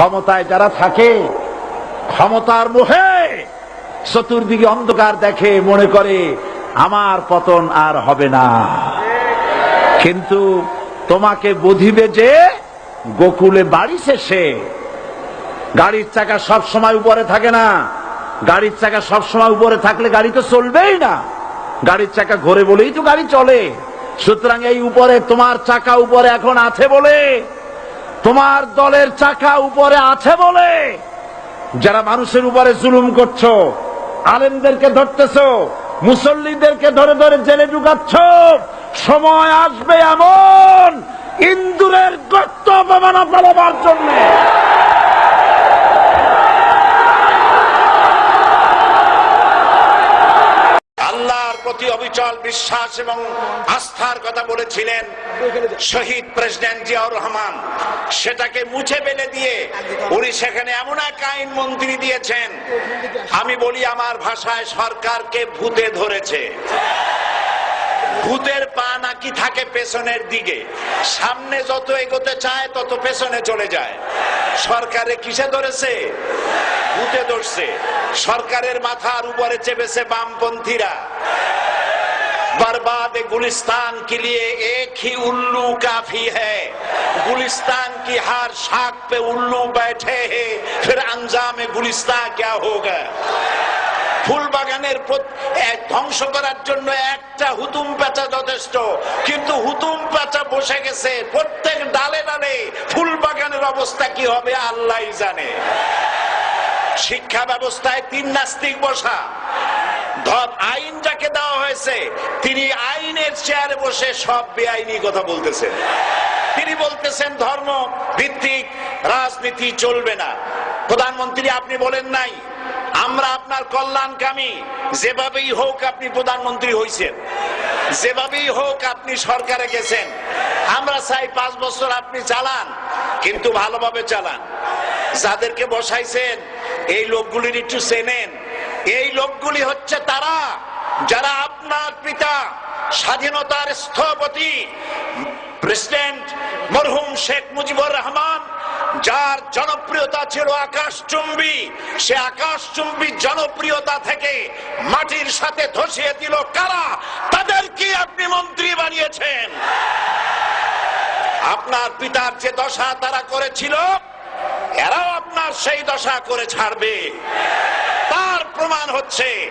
ক্ষমতায় যারা থাকে, ক্ষমতার মোহে চতুর্দিকে অন্ধকার দেখে মনে করে, আমার পতন আর হবে না। কিন্তু তোমাকে বুঝিবে যে, গোকুলে বাড়ি শেষে গাড়ির চাকা সব সময় উপরে থাকে না। গাড়ির চাকা সব সময় উপরে থাকলে গাড়ি তো চলবেই না। গাড়ির চাকা ঘোরে বলেই তো গাড়ি চলে। সুতরাং এই উপরে তোমার চাকা উপরে এখন আছে বলে তোমার দলের চাকা উপরে আছে বলে যারা মানুষের উপরে জুলুম করছ, আলেমদেরকে ধরতেছ, মুসল্লিদেরকে ধরে ধরে জেলে ঢুকাচ্ছ, সময় আসবে এমন ইন্দুরের গর্ত অপমান জন্য। অবিচল বিশ্বাস এবং আস্থার কথা বলেছিলেন শহীদ প্রেসিডেন্ট জিয়াউর রহমান। সেটাকে মুছে ফেলে দিয়ে উনি সেখানে এমন এক আইন মন্ত্রী দিয়েছেন। আমি বলি, আমার ভাষায় সরকারকে ভূতে ধরেছে। ভূতের পা নাকি থাকে পেছনের দিকে। সামনে যত এগোতে চায়, তত পেছনে চলে যায়। সরকারে কিসে ধরেছে? ভূতে ধরছে। সরকারের মাথার উপরে চেপেছে বামপন্থীরা। बर्बाद गुलिस्तान के लिए एक ही उल्लू काफी है गुलिस्तान की हर शाख पे उल्लू बैठे हैं फिर अंजाम गुलिस्तान क्या होगा ফুল বাগানের প্রত- এক ধ্বংস করার জন্য একটা হুতুম পেঁচা যথেষ্ট কিন্তু হুতুম পেঁচা বসে গেছে প্রত্যেক ডালে ডালে ফুল বাগানের অবস্থা কি হবে আল্লাহ জানে শিক্ষা ব্যবস্থায় তিন নাস্তিক বসা ধর আইন যাকে দেওয়া হয়েছে তিনি আইনের চেয়ারে বসে সব বেআইনি কথা বলতেছেন। তিনি বলতেছেন, ধর্ম ভিত্তিক রাজনীতি চলবে না। প্রধানমন্ত্রী, আপনি বলেন নাই, আমরা আপনার কল্যাণকামী। যেভাবেই হোক আপনি প্রধানমন্ত্রী হয়েছেন যেভাবেই হোক আপনি সরকারে গেছেন। আমরা চাই পাঁচ বছর আপনি চালান, কিন্তু ভালোভাবে চালান। যাদেরকে বসাইছেন, এই লোকগুলির একটু চেনেন। এই লোকগুলি হচ্ছে তারা। যারা আপনার পিতা স্বাধীনতার স্থপতি, প্রেসিডেন্ট মরহুম শেখ মুজিবুর রহমান, যার জনপ্রিয়তা ছিল আকাশচুম্বী, সে আকাশচুম্বী জনপ্রিয়তা থেকে মাটির সাথে ধসিয়ে দিল কারা? তাদেরকে আপনি মন্ত্রী বানিয়েছেন? আপনার পিতার যে দশা তারা করেছিল, এরাও আপনার সেই দশা করে ছাড়বে। তার প্রমাণ হচ্ছে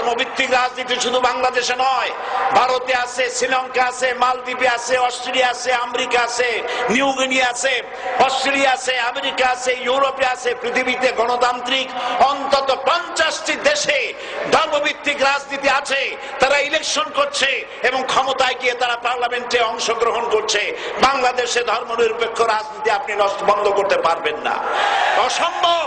ধর্মভিত্তিক রাজনীতি শুধু বাংলাদেশে নয়, ভারতে আছে, শ্রীলঙ্কা আছে, মালদ্বীপে আছে, অস্ট্রেলিয়া আছে, আমেরিকা আছে, নিউ গিনি আছে, অস্ট্রেলিয়া আছে, আমেরিকা আছে, ইউরোপে আছে, পৃথিবীতে গণতান্ত্রিক অন্তত পঞ্চাশটি দেশে ধর্মভিত্তিক রাজনীতি আছে, তারা ইলেকশন করছে এবং ক্ষমতায় গিয়ে তারা পার্লামেন্টে অংশগ্রহণ করছে। বাংলাদেশে ধর্মনিরপেক্ষ রাজনীতি আপনি নষ্ট বন্ধ করতে পারবেন না। অসম্ভব!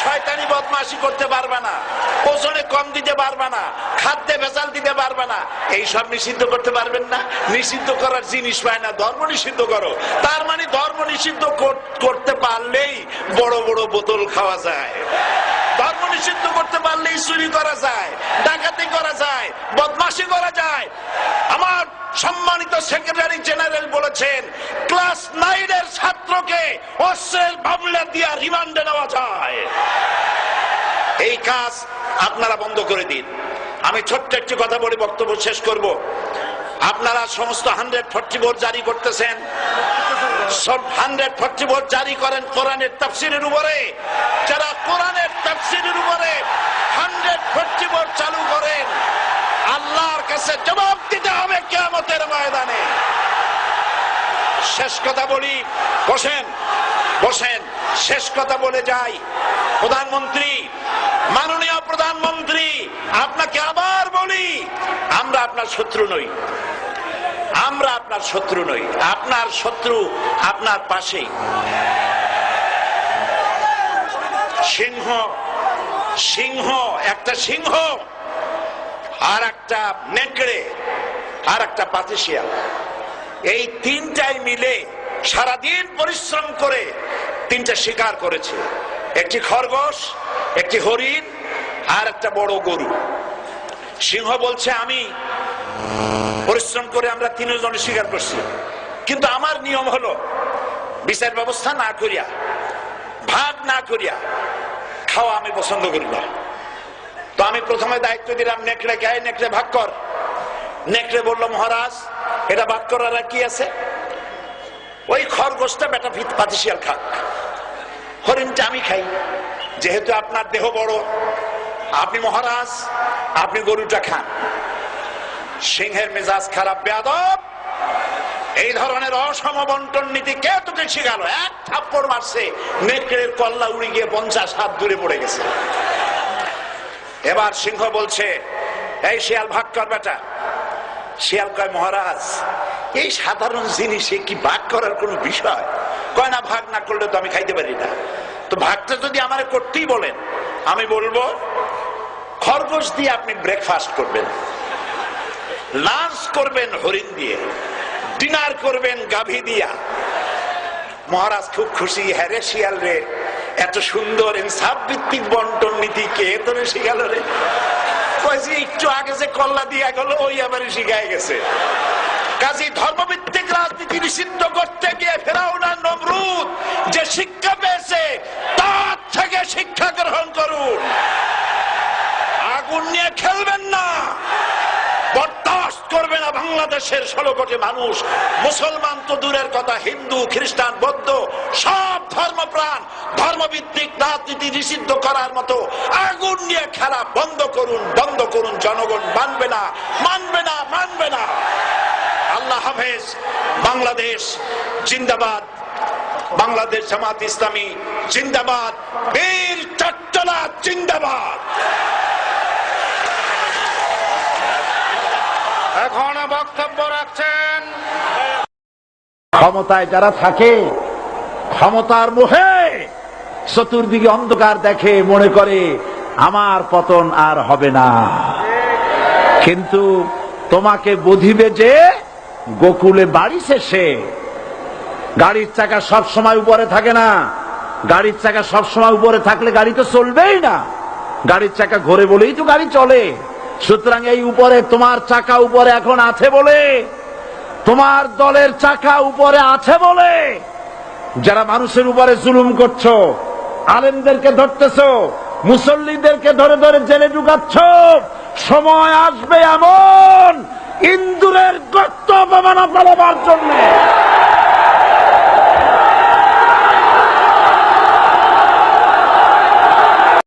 শয়তানি বদমাশি করতে পারবে না, ওজনে কম দিতে পারবে না, খাদ্যে ভেজাল দিতে পারবে না এই সব নিষিদ্ধ করতে পারবেন না। নিষিদ্ধ করার জিনিস পায় না, ধর্ম নিষিদ্ধ করো। তার মানে ধর্ম নিষিদ্ধ করতে পারলেই বড় বড় বোতল খাওয়া যায়। ধর্ম নিষিদ্ধ করতে পারলেই চুরি করা যায়, ডাকাতি করা যায়, বদমাশি করা যায়। আমার সম্মানিত সেক্রেটারি জেনারেল বলেছেন ক্লাস নাইনের ছাত্রকে অস্ত্রের মামলা দিয়া রিমান্ডে নেওয়া যায়। এই কাজ আপনারা বন্ধ করে দিন। আমি ছোট্ট একটি কথা বলে বক্তব্য শেষ করব। আপনারা সমস্ত হান্ড্রেড ফর্টি বোর্ড জারি করতেছেন। সব হান্ড্রেড ফর্টি বোর্ড জারি করেন কোরআনের তাফসিরের উপরে। যারা কোরআনের তাফসিরের উপরে হান্ড্রেড ফর্টি বোর্ড চালু করেন কাছে জবাব দিতে হবে কেয়ামতের ময়দানে। শেষ কথা বলি, বসেন বসেন, শেষ কথা বলে যাই। প্রধানমন্ত্রী, মাননীয় প্রধানমন্ত্রী, আপনাকে আবার বলি, আমরা আপনার শত্রু নই। আমরা আপনার শত্রু নই। আপনার শত্রু আপনার পাশেই। সিংহ সিংহ, একটা সিংহ। আর একটা নেকড়ে আর একটা পাতিশিয়াল। এই তিনটাই মিলে সারাদিন পরিশ্রম করে তিনটা শিকার করেছে। একটি খরগোশ, একটি হরিণ, আর একটা বড় গরু। সিংহ বলছে, আমি পরিশ্রম করে আমরা তিনজন শিকার করছি। কিন্তু আমার নিয়ম হলো, বিচার ব্যবস্থা না করিয়া, ভাগ না করিয়া খাওয়া আমি পছন্দ করি না। তো আমি প্রথমে দায়িত্ব দিলাম নেকড়ে কে নেকড়ে ভাগ কর। নেকড়ে বলল, মহারাজ, এটা ভাগ করার কি আছে? ওই খরগোশটা বেটা ভিত পাতিশিয়াল খাক। হরিণটা আমি খাই। যেহেতু আপনার দেহ বড়, আপনি মহারাজ, আপনি গরুটা খান। সিংহের মেজাজ খারাপ, বেয়াদব। এই ধরনের অসম বন্টন নীতি কে তোকে শিখালো? এক থাপ্পড় মারছে, নেকড়ের কল্লা উড়ে গিয়ে পঞ্চাশ হাত দূরে পড়ে গেছে। এবার সিংহ বলছে, এই শিয়াল, ভাগ কর বেটা। শিয়াল কয়, মহারাজ, এই সাধারণ জিনিসে কি ভাগ করার কোন বিষয়? কয়, না, ভাগ না করলে তো আমি খাইতে পারি না। তো ভাগটা যদি আমার করতেই বলেন, আমি বলব, খরগোশ দিয়ে আপনি ব্রেকফাস্ট করবেন লাঞ্চ করবেন হরিণ দিয়ে ডিনার করবেন গাভী দিয়া। মহারাজ খুব খুশি হ্যারে শিয়াল রে এত সুন্দর ইনসাফ ভিত্তিক বন্টন নীতি কে তোরে শিখালো রে? কয় যে একটু আগে যে কল্লা দিয়া গেল, ওই আবার শিখায় গেছে। কাজী ধর্মভিত্তিক রাজনীতি নিষিদ্ধ করতে গিয়ে ফেরাও না নমরুদ যে শিক্ষা পেয়েছে, তার থেকে শিক্ষা গ্রহণ করুন। আগুন নিয়ে খেলবেন না। বরদাস্ত করবে না বাংলাদেশের ষোলো কোটি মানুষ। মুসলমান তো দূরের কথা, হিন্দু, খ্রিস্টান, বৌদ্ধ, সব ধর্মপ্রাণ ধর্মভিত্তিক রাজনীতি নিষিদ্ধ করার মতো আগুন নিয়ে খেলা বন্ধ করুন বন্ধ করুন জনগণ মানবে না মানবে না মানবে না। আল্লাহ হাফেজ বাংলাদেশ জিন্দাবাদ বাংলাদেশ জামাত ইসলামী জিন্দাবাদ বীর চট্টলা জিন্দাবাদ। এখন বক্তব্য রাখছেন ক্ষমতায় যারা থাকে ক্ষমতার মোহে চতুর্দিকে অন্ধকার দেখে মনে করে, আমার পতন আর হবে না। কিন্তু তোমাকে বুঝিবে যে, গোকুলে বাড়ি শেষে গাড়ির চাকা সব সময় উপরে থাকে না। গাড়ির চাকা সব সময় উপরে থাকলে গাড়ি তো চলবেই না। গাড়ির চাকা ঘোরে বলেই তো গাড়ি চলে। সুতরাং এই উপরে তোমার চাকা উপরে এখন আছে বলে, তোমার দলের চাকা উপরে আছে বলে। যারা মানুষের উপরে জুলুম করছ আলেমদেরকে ধরতেছ, মুসল্লিদেরকে ধরে ধরে জেলে ঢুকাচ্ছ। সময় আসবে এমন ইন্দুরের গর্ত অপমানা পালাবার জন্য।